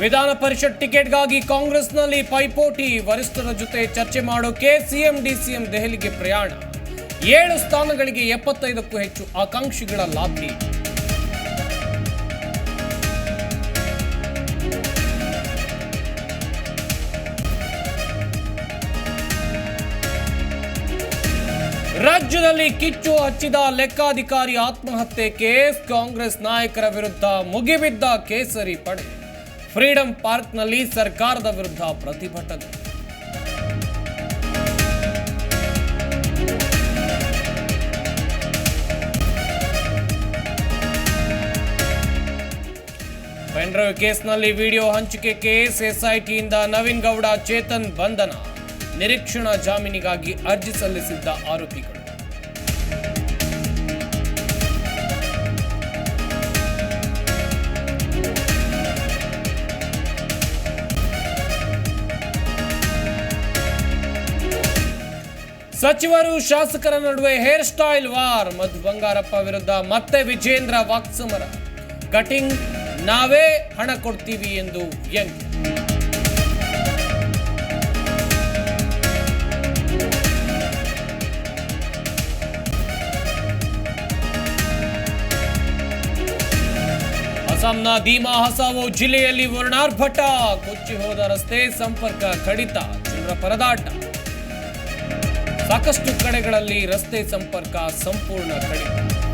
ವಿಧಾನ ಪರಿಷತ್ ಟಿಕೆಟ್ಗಾಗಿ ಕಾಂಗ್ರೆಸ್ನಲ್ಲಿ ಪೈಪೋಟಿ, ವರಿಷ್ಠರ ಜೊತೆ ಚರ್ಚೆ ಮಾಡೋಕೆ ಸಿಎಂ, ಡಿಸಿಎಂ ದೆಹಲಿಗೆ ಪ್ರಯಾಣ. ಏಳು ಸ್ಥಾನಗಳಿಗೆ ಎಪ್ಪತ್ತೈದಕ್ಕೂ ಹೆಚ್ಚು ಆಕಾಂಕ್ಷಿಗಳ ಲಾಬಿ ರಾಜ್ಯದಲ್ಲಿ ಕಿಚ್ಚು ಹಚ್ಚಿದ ಲೆಕ್ಕಾಧಿಕಾರಿ ಆತ್ಮಹತ್ಯೆ ಕೇಸ್ ಕಾಂಗ್ರೆಸ್ ನಾಯಕರ ವಿರುದ್ಧ ಮುಗಿಬಿದ್ದ ಕೇಸರಿ ಪಡೆ. ಫ್ರೀಡಂ ಪಾರ್ಕ್ನಲ್ಲಿ ಸರ್ಕಾರದ ವಿರುದ್ಧ ಪ್ರತಿಭಟನೆ. ಪೆನ್ಡ್ರೈವ್ ಕೇಸ್ನಲ್ಲಿ ವಿಡಿಯೋ ಹಂಚಿಕೆ ಕೇಸ್, ಎಸ್ಐಟಿಯಿಂದ ನವೀನ್ ಗೌಡ ಚೇತನ್ ಬಂಧನ. ನಿರೀಕ್ಷಣಾ ಜಾಮೀನಿಗಾಗಿ ಅರ್ಜಿ ಸಲ್ಲಿಸಿದ್ದ ಆರೋಪಿಗಳು. ಸಚಿವರು ಶಾಸಕರ ನಡುವೆ hairstyle war. Madhu Bangarappa ವಿರುದ್ಧ ಮತ್ತೆ ವಿಜೇಂದ್ರ ವಾಕ್ಸಮರ. ಕಟಿಂಗ್, ನಾವೇ ಹಣ ಕೊಡ್ತೀವಿ ಎಂದು ಯಂಗ್. ಅಸ್ಸಾಂನ ದೀಮಾ ಹಸಾವೋ ಜಿಲ್ಲೆಯಲ್ಲಿ ವರ್ಣಾರ್ಭಟ. ಕೊಚ್ಚಿ ಹೋದ ರಸ್ತೆ ಸಂಪರ್ಕ ಕಡಿತ. ಜನರ ಪರದಾಟ. ಸಾಕಷ್ಟು ಕಡೆಗಳಲ್ಲಿ ರಸ್ತೆ ಸಂಪರ್ಕ ಸಂಪೂರ್ಣ ಕಡಿತ